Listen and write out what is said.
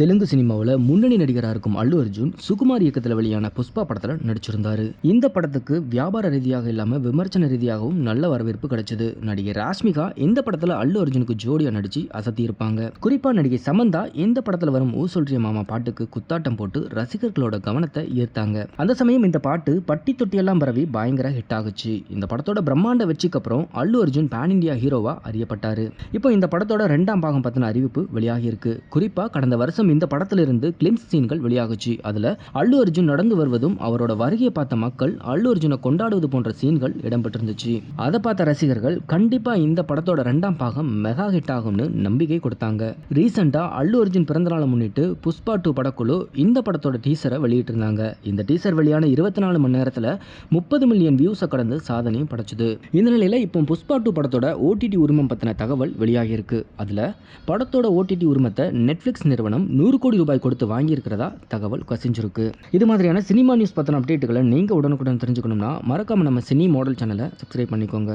தெலுங்கு சினிமாவில் முன்னணி நடிகராக இருக்கும் அல்லு அர்ஜுன் சுகுமார் இயக்கத்தில் வெளியான புஷ்பா படத்தில் நடிச்சிருந்தாரு. இந்த படத்துக்கு வியாபார ரீதியாக இல்லாமல் விமர்சன ரீதியாகவும் நல்ல வரவேற்பு கிடைச்சது. நடிகை ராஷ்மிகா இந்த படத்தில் அல்லு அர்ஜுனுக்கு ஜோடியாக நடிச்சு அசத்தி இருப்பாங்க குறிப்பாக நடிகை சமந்தா இந்த படத்தில் வரும் ஊ சொல்றிய மாமா பாட்டுக்கு குத்தாட்டம் போட்டு ரசிகர்களோட கவனத்தை ஈர்த்தாங்க. அந்த சமயம் இந்த பாட்டு பட்டி தொட்டியெல்லாம் பரவி பயங்கர ஹிட் ஆகுச்சு. இந்த படத்தோட பிரம்மாண்ட வெற்றிக்கு அப்புறம் அல்லு அர்ஜுன் பேன் இந்தியா ஹீரோவா அறியப்பட்டாரு. இப்போ இந்த படத்தோட ரெண்டாம் பாகம் பத்தின அறிவிப்பு வெளியாகி இருக்கு குறிப்பா கடந்த வருஷம் இந்த படத்திலிருந்து கிளிம்ஸ் சீன்கள் வெளியாகுச்சு. அதுல அல்லு அர்ஜுன் நடந்து வருவதும் அவரோட வருகையை பார்த்த மக்கள் அல்லு அர்ஜுனை கொண்டாடுவது போன்ற சீன்கள் இடம்பெற்றிருந்துச்சு. அதை பார்த்த ரசிகர்கள் கண்டிப்பா இந்த படத்தோட ரெண்டாம் பாகம் மெகா ஹிட் ஆகும்னு நம்பிக்கை கொடுத்தாங்க. ரீசெண்டா அல்லு அர்ஜுன் பிறந்தநாளை முன்னிட்டு புஷ்பா டூ படக்குழு இந்த படத்தோட டீசரை வெளியிட்டிருந்தாங்க. இந்த டீசர் வெளியான இருபத்தி நாலு மணி நேரத்தில் முப்பது மில்லியன் வியூஸை கடந்து சாதனையும் படைச்சது. இந்த நிலையில் இப்போ புஷ்பா டூ படத்தோட ஓடிடி உரிமம் பற்றின தகவல் வெளியாகியிருக்கு. அதில் படத்தோட ஓடிடி உரிமத்தை நெட்ஃப்ளிக்ஸ் நிறுவனம் நூறு கோடி ரூபாய் கொடுத்து வாங்கியிருக்கிறதா தகவல் கசிஞ்சிருக்கு. இது மாதிரியான சினிமா நியூஸ் பற்றின அப்டேட்டுகளை நீங்கள் உடனுக்குடன் தெரிஞ்சுக்கணும்னா மறக்காமல் நம்ம சினி மாடல் சேனலை சப்ஸ்கிரைப் பண்ணிக்கோங்க.